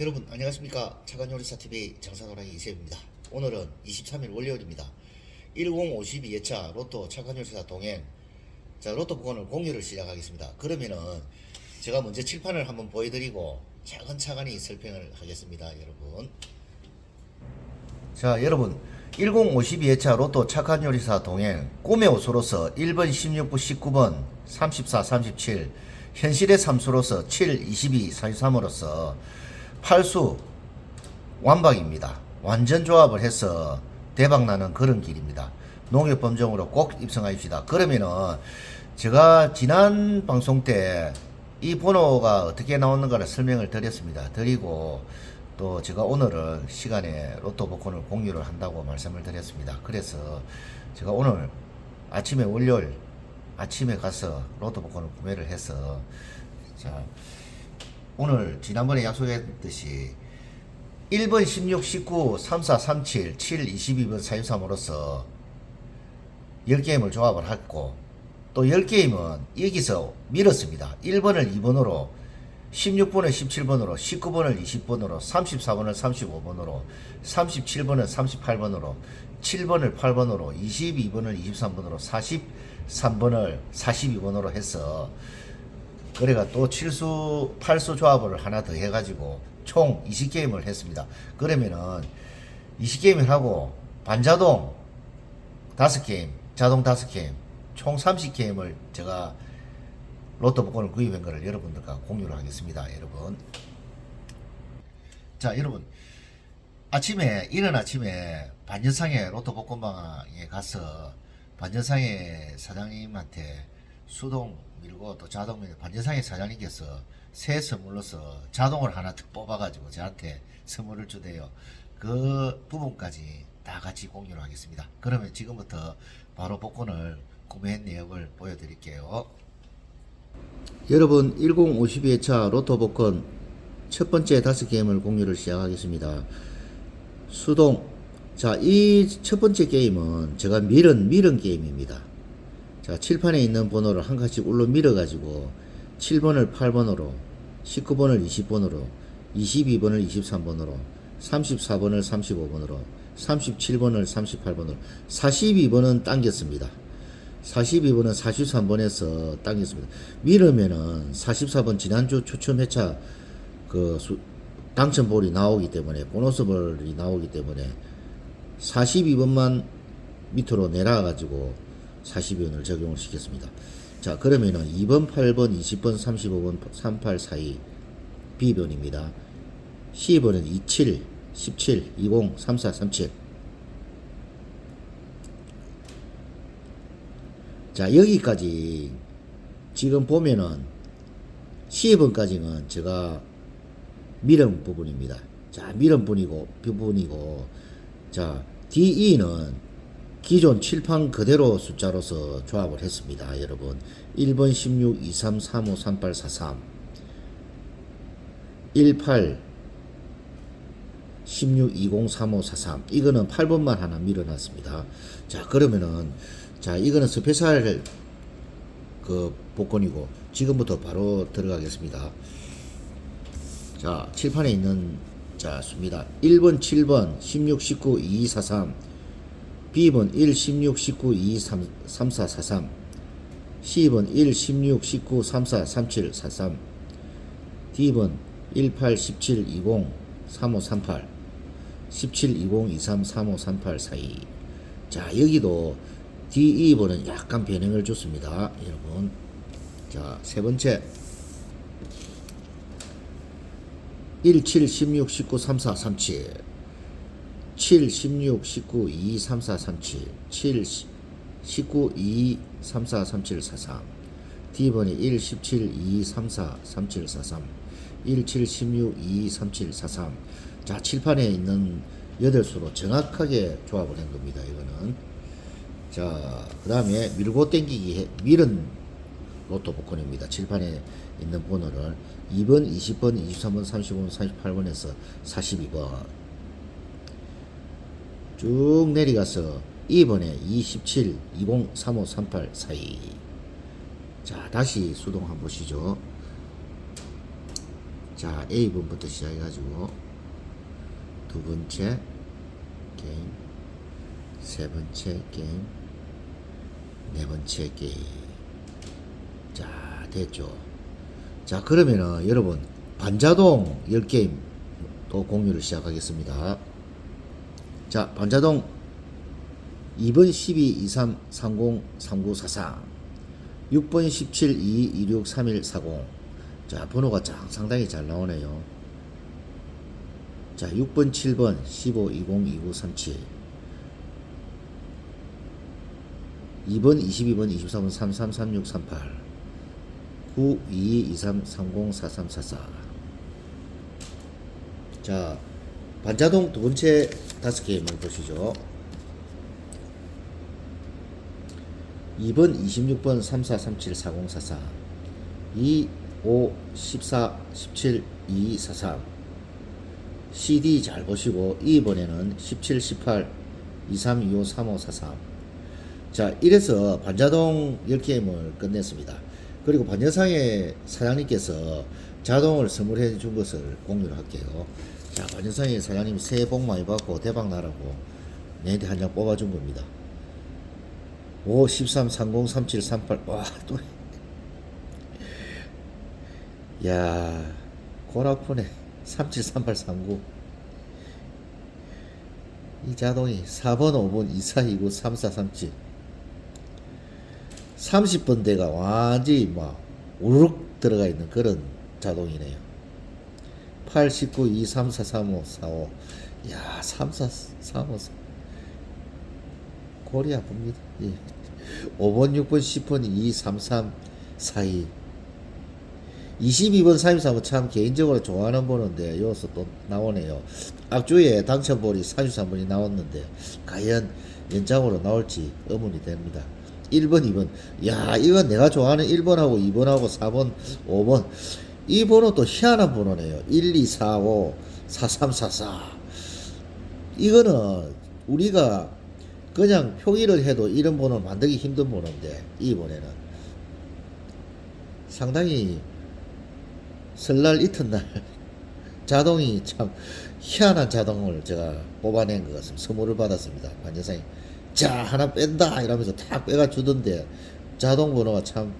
여러분 안녕하십니까. 차관요리사TV 장사노랑이 이세입니다. 오늘은 23일 월요일입니다. 1052회차 로또 차관요리사 동행. 자 로또 복권을 공유를 시작하겠습니다. 그러면은 제가 먼저 칠판을 한번 보여드리고 차근차근히 설명을 하겠습니다 여러분. 자 여러분. 1052회차 로또 착한 요리사 동행. 꿈의 옷으로서 1번 16부 19번 34 37 현실의 삼수로서 7 22 43으로서 8수 완박입니다. 완전 조합을 해서 대박나는 그런 길입니다. 농협범정으로 꼭 입성하십시다. 그러면은 제가 지난 방송 때 이 번호가 어떻게 나오는가를 설명을 드렸습니다. 드리고 또 제가 오늘은 시간에 로또 복권을 공유를 한다고 말씀을 드렸습니다. 그래서 제가 오늘 아침에 월요일 아침에 가서 로또 복권을 구매를 해서 자 오늘 지난번에 약속했듯이 1번 16 19 34 37 7 22번 43으로서 10게임을 조합을 했고 또 10게임은 여기서 밀었습니다. 1번을 2번으로 16번을 17번으로 19번을 20번으로 34번을 35번으로 37번을 38번으로 7번을 8번으로 22번을 23번으로 43번을 42번으로 해서 그래가 또 7수 8수 조합을 하나 더 해가지고 총 20게임을 했습니다. 그러면은 20게임을 하고 반자동 5게임 자동 5게임 총 30게임을 제가 로또 복권을 구입한 것을 여러분들과 공유를 하겠습니다. 여러분. 자, 여러분. 아침에, 이른 아침에 반전상의 로또 복권방에 가서 반전상의 사장님한테 수동 밀고 또 자동 밀고 반전상의 사장님께서 새 선물로서 자동을 하나 더 뽑아가지고 저한테 선물을 주대요. 그 부분까지 다 같이 공유를 하겠습니다. 그러면 지금부터 바로 복권을 구매한 내역을 보여드릴게요. 여러분 1052회차 로또 복권 첫 번째 다섯 게임을 공유를 시작하겠습니다. 수동 자 이 첫 번째 게임은 제가 밀은 밀은 게임입니다. 자 칠판에 있는 번호를 한 칸씩 울러 밀어 가지고 7번을 8번으로 19번을 20번으로 22번을 23번으로 34번을 35번으로 37번을 38번으로 42번은 당겼습니다. 42번은 43번에서 당겼습니다. 밀으면은 44번 지난주 추첨 회차 그 수, 당첨볼이 나오기 때문에 보너스볼이 나오기 때문에 42번만 밑으로 내려가지고 42번을 적용을 시켰습니다. 자 그러면은 2번, 8번, 20번, 35번, 38, 42 B번입니다. C번은 27, 17, 20, 34, 37 자 여기까지 지금 보면은 C번까지는 제가 밀은 부분입니다. 자 밀은 부분이고 부분이고 자 DE는 기존 칠판 그대로 숫자로서 조합을 했습니다. 여러분 1번 16 23 35 38 43 18 16 20 35 43 이거는 8번만 하나 밀어놨습니다. 자 그러면은 자 이거는 스페셜 그 복권이고 지금부터 바로 들어가겠습니다. 자 칠판에 있는 자 수입니다. 1번 7번 16 19 22 43 B번 1 16 19 22 3 34 43 C번 1 16 19 34 37 43 D번 18 17 20 35 38 17 20 23 35 38 42 자 여기도 DE번은 약간 변형을 줬습니다 여러분. 자 세 번째. 1 7 16 19 34 37 7 16 19 2 34 37 7 19 2 34 37 43 D번이 1 17 2 34 37 43 1 7 16 2 37 43 자, 칠판에 있는 8수로 정확하게 조합을 한 겁니다. 이거는. 자, 그 다음에 밀고 땡기기, 해- 밀은 로또 복권입니다. 칠판에 있는 번호를 2번, 20번, 23번, 35번, 38번에서 42번. 쭉 내려가서 2번에 27, 20, 35, 38, 42. 자, 다시 수동 한번 보시죠. 자, A번부터 시작해가지고 두 번째 게임, 세 번째 게임, 네 번째 게임. 자, 됐죠. 자, 그러면은 여러분 반자동 10게임 또 공유를 시작하겠습니다. 자, 반자동. 2번 12 23 30 3944 6번 17 2 26 31 40 자, 번호가 짱 상당히 잘 나오네요. 자, 6번 7번 15 20 29 37 2번 22번 23번 33 36 38 9 2 23 30 43 44 자, 반자동 두 번째 다섯 게임을 보시죠. 2번 26번 34 37 40 44 2 5 14 17 2 43 CD 잘 보시고 2번에는 17 18 23 25 35 43 자, 이래서 반자동 10게임을 끝냈습니다. 그리고 반여상의 사장님께서 자동을 선물해 준 것을 공유를 할게요. 자, 반여상의 사장님 새해 복 많이 받고 대박 나라고 내한테 한 장 뽑아준 겁니다. 5, 13, 30, 37, 38. 와, 또. 야, 골 아프네. 37, 38, 39. 이 자동이 4번, 5번, 24, 29, 34, 37. 30번 대가 완전히 막 우르륵 들어가 있는 그런 자동이네요. 8, 19, 2, 3, 4, 3, 5, 4, 5. 야, 3, 4, 3, 5, 4. 골이 아픕니다. 예. 5번, 6번, 10번, 2, 3, 3, 4, 2. 22번, 33번 참 개인적으로 좋아하는 번호인데 여기서 또 나오네요. 앞주에 당첨볼이 33번이 나왔는데 과연 연장으로 나올지 의문이 됩니다. 1번, 2번. 야, 이건 내가 좋아하는 1번하고 2번하고 4번, 5번. 이 번호 또 희한한 번호네요. 1, 2, 4, 5, 4, 3, 4, 4. 이거는 우리가 그냥 표기를 해도 이런 번호를 만들기 힘든 번호인데, 이번에는. 상당히 설날 이튿날 자동이 참 희한한 자동을 제가 뽑아낸 것 같습니다. 선물을 받았습니다. 반여사님. 자, 하나 뺀다! 이러면서 탁 빼가 주던데, 자동 번호가 참,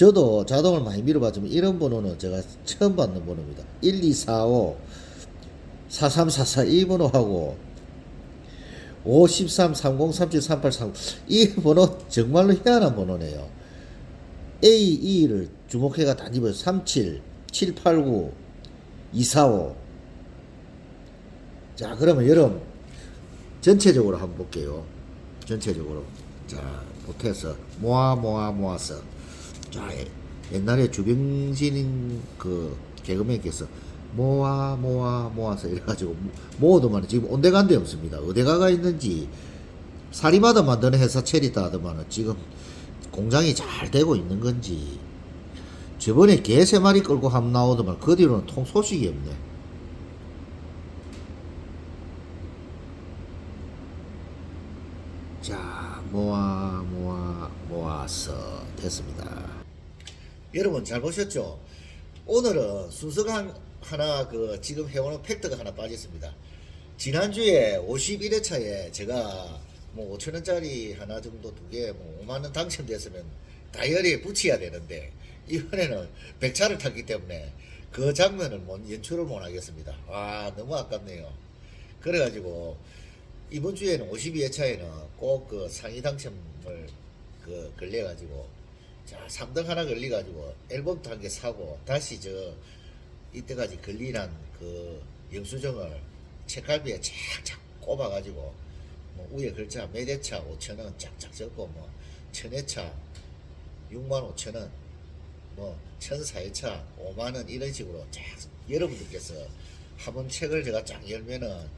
저도 자동을 많이 밀어봤지만, 이런 번호는 제가 처음 받는 번호입니다. 1, 2, 4, 5, 4, 3, 4, 4, 이 번호하고, 5, 13, 30, 37, 38, 39. 이 번호 정말로 희한한 번호네요. A, E를 주목해가 다니면서 37, 7, 8, 9, 2, 4, 5. 자, 그러면 여러분, 전체적으로 한번 볼게요. 전체적으로. 자, 보태서 모아 모아 모아서. 자, 예- 옛날에 주병진 그 개그맨께서 모아 모아 모아서 이래가지고 모아도만 지금 온데간데 없습니다. 어디가가 있는지 사리마다 만드는 회사 체리다 하더만은 지금 공장이 잘 되고 있는 건지 저번에 개 세 마리 끌고 함 나오더만 그 뒤로는 통 소식이 없네. 자, 모아, 모아, 모아서 됐습니다. 여러분 잘 보셨죠? 오늘은 순서가 하나 그 지금 해오는 팩트가 하나 빠졌습니다. 지난주에 51회차에 제가 뭐 5천원짜리 하나 정도 두 개, 뭐 5만원 당첨됐으면 다이어리에 붙여야 되는데 이번에는 100차를 탔기 때문에 그 장면을 못, 연출을 못 하겠습니다. 와, 너무 아깝네요. 그래가지고 이번 주에는 52회차에는 꼭 그 상위 당첨을 그 걸려가지고 자 3등 하나 걸려가지고 앨범도 한 개 사고 다시 저 이때까지 걸리란 그 영수증을 책갈비에 착착 꼽아가지고 뭐 위에 글자 몇 회차 5천원 짝짝 적고 뭐 천회차 6만 5천원 뭐 천사회차 5만원 이런 식으로 쫙 여러분들께서 한번 책을 제가 쫙 열면은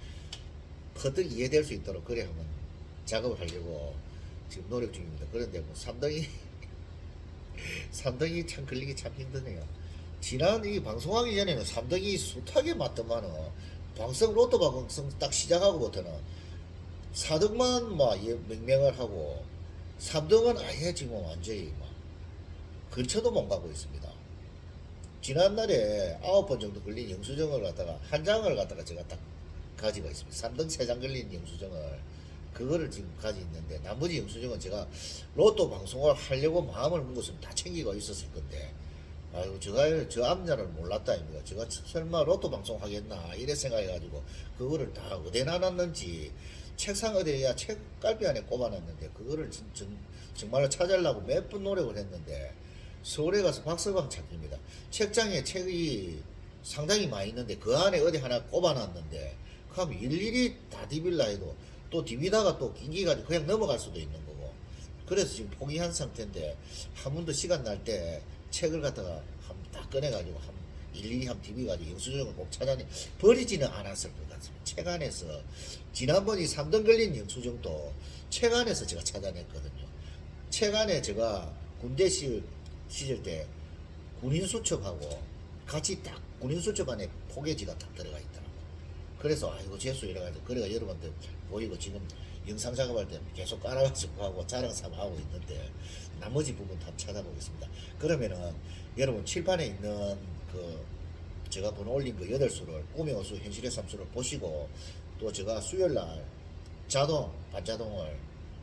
퍼뜩 이해될 수 있도록 그래 한번 작업을 하려고 지금 노력 중입니다. 그런데 뭐 3등이 3등이 참 걸리기 참 힘드네요. 지난 이 방송하기 전에는 3등이 숱하게 맞더만은 방송 로또 방송 딱 시작하고부터는 4등만 막 예- 명명을 하고 3등은 아예 지금 완전히 막 근처도 못 가고 있습니다. 지난날에 아홉 번 정도 걸린 영수증을 갖다가 한 장을 갖다가 제가 딱 가지고 있습니다. 3등 3장 걸린 영수증을 그거를 지금 가지고 있는데 나머지 영수증은 제가 로또 방송을 하려고 마음을 먹었으면 다 챙기고 있었을 건데 아이고 제가 저 암자를 몰랐다 입니다. 제가 설마 로또 방송 하겠나 이래 생각해가지고 그거를 다 어디에 놨는지 책상 어디야 책 깔비 안에 꼽아놨는데 그거를 진, 정, 정말로 찾으려고 몇 번 노력을 했는데 서울에 가서 박서방 찾깁니다. 책장에 책이 상당히 많이 있는데 그 안에 어디 하나 꼽아놨는데 그럼 일일이 다 디빌라 해도 또 디비다가 또 긴기가지고 그냥 넘어갈 수도 있는 거고 그래서 지금 포기한 상태인데 한 번 더 시간 날 때 책을 갖다가 한다 꺼내가지고 한 일일이 한 디비가지고 영수증을 꼭 찾아내 버리지는 않았을 것 같습니다. 책 안에서 지난번이 3등 걸린 영수증도 책 안에서 제가 찾아냈거든요. 책 안에 제가 군대 시, 시절 때 군인 수첩하고 같이 딱 군인 수첩 안에 포개지가 딱 들어가 있더라고. 그래서 아이고 재수 이래가지고 그래가 여러분들 보이고 지금 영상 작업할 때 계속 깔아가지고 하고 자랑 삼아 하고 있는데 나머지 부분 다 찾아보겠습니다. 그러면은 여러분 칠판에 있는 그 제가 번호 올린 그 여덟 수를 꿈의 호수 현실의 삼수를 보시고 또 제가 수요일 날 자동 반자동을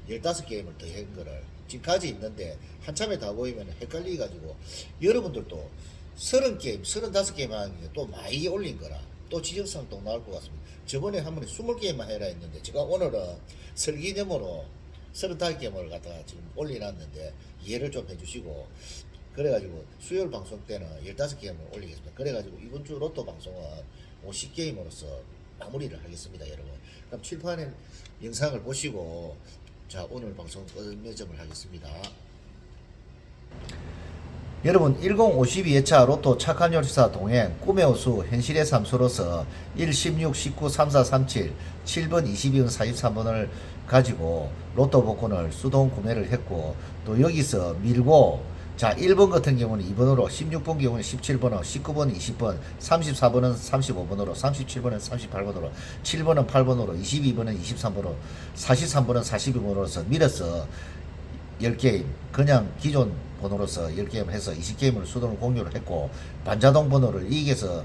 15게임을 더한 거를 지금까지 있는데 한참에 다 보이면 헷갈리 가지고 여러분들도 30게임, 35게임 하는 게 또 많이 올린 거라 또 지적사항 또 나올 것 같습니다. 저번에 한 번에 20게임만 해라 했는데 제가 오늘은 설기념으로 35게임을 갖다가 지금 올려놨는데 이해를 좀 해주시고 그래가지고 수요일 방송 때는 15게임을 올리겠습니다. 그래가지고 이번 주 로또 방송은 50게임으로서 마무리를 하겠습니다, 여러분. 그럼 칠판에 영상을 보시고 자 오늘 방송 끝맺음을 하겠습니다. 여러분 1052회차 로또 착한 요리사 동행 꿈의 호수 현실의 삼수로서 1, 16, 19, 34, 37, 7번, 22번, 43번을 가지고 로또 복권을 수동 구매를 했고 또 여기서 밀고 자 1번 같은 경우는 2번으로 16번 경우는 17번으로 19번 20번 34번은 35번으로 37번은 38번으로 7번은 8번으로 22번은 23번으로 43번은 42번으로서 밀어서 10게임 그냥 기존 번호로서 10게임 해서 20게임을 수동을 공유를 했고 반자동 번호를 이겨서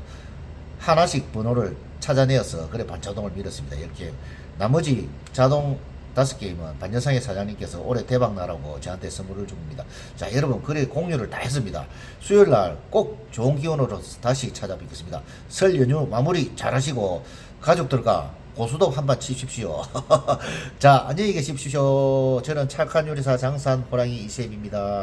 하나씩 번호를 찾아내어서 그래 반자동을 밀었습니다 10게임 나머지 자동 5게임은 반전상의 사장님께서 올해 대박 나라고 저한테 선물을 줍니다 자 여러분 그래 공유를 다 했습니다 수요일 날 꼭 좋은 기운으로 다시 찾아뵙겠습니다 설 연휴 마무리 잘 하시고 가족들과 고수도 한번 치십시오. 자, 안녕히 계십시오. 저는 착한 요리사 장산 호랑이 이쌤입니다.